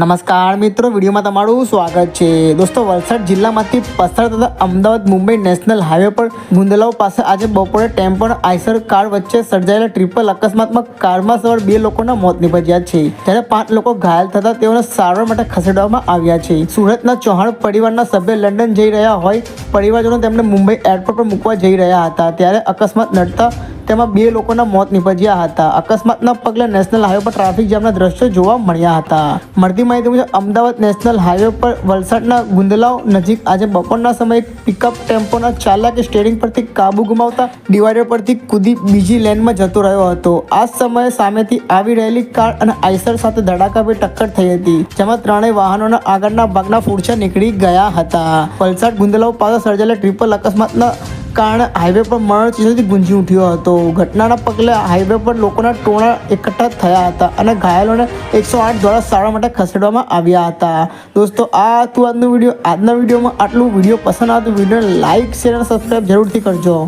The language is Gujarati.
નમસ્કાર મિત્રો, વિડીયોમાં તમારું સ્વાગત છે. દોસ્તો, વલસાડ જિલ્લામાંથી પસાર થતા અમદાવાદ, મુંબઈ નેશનલ હાઈવે પર ગુંદલાવ પાસે આજે બપોરે ટેમ્પો અને આઈસર કાર વચ્ચે સર્જાયેલા ટ્રિપલ અકસ્માતમાં કારમાં સવાર બે લોકોના મોત નીપજ્યા છે. જ્યારે પાંચ લોકો ઘાયલ થતા તેઓને સારવાર માટે ખસેડવામાં આવ્યા છે. સુરતના ચૌહાણ પરિવારના સભ્ય લંડન જઈ રહ્યા હોય, પરિવારજનો તેમને મુંબઈ એરપોર્ટ પર મૂકવા જઈ રહ્યા હતા. ત્યારે અકસ્માત નડતા તેમાં બે લોકોના મોત નીપજ્યા હતા. અકસ્માતના પગલે નેશનલ હાઈવે પર ટ્રાફિક જામના દ્રશ્યો જોવા મળ્યા હતા. મળતી માહિતી મુજબ, અમદાવાદ નેશનલ હાઈવે પર વલસાડના ગુંદલાવ નજીક આજે બપોરના સમયે પિકઅપ ટેમ્પોના ચાલકે સ્ટેરિંગ પરથી કાબુ ગુમાવતા ડિવાઈડર પરથી કૂદી બીજી લેનમાં જતો રહ્યો હતો. આ સમયે સામેથી આવી રહેલી કાર અને આઈસર સાથે ધડાકાભેર ટક્કર થઈ હતી, જેમાં ત્રણેય વાહનોના આગળના ભાગના ફૂરછા નીકળી ગયા હતા. વલસાડ ગુંદલાવ પાસે સર્જાયેલા ટ્રિપલ અકસ્માતના કારણે હાઈવે પર મરણ ચીજથી ગુંજી ઉઠ્યો હતો. ઘટનાના પગલે હાઈવે પર લોકોના ટોળા એકઠા થયા હતા અને ઘાયલોને એકસો આઠ દ્વારા સારવાર માટે ખસેડવામાં આવ્યા હતા. દોસ્તો, આ હતું આજનો વીડિયો. આજના વિડીયોમાં આટલું. વીડિયો પસંદ આવતું વિડીયોને લાઇક શેર અને સબસ્ક્રાઈબ જરૂરથી કરજો.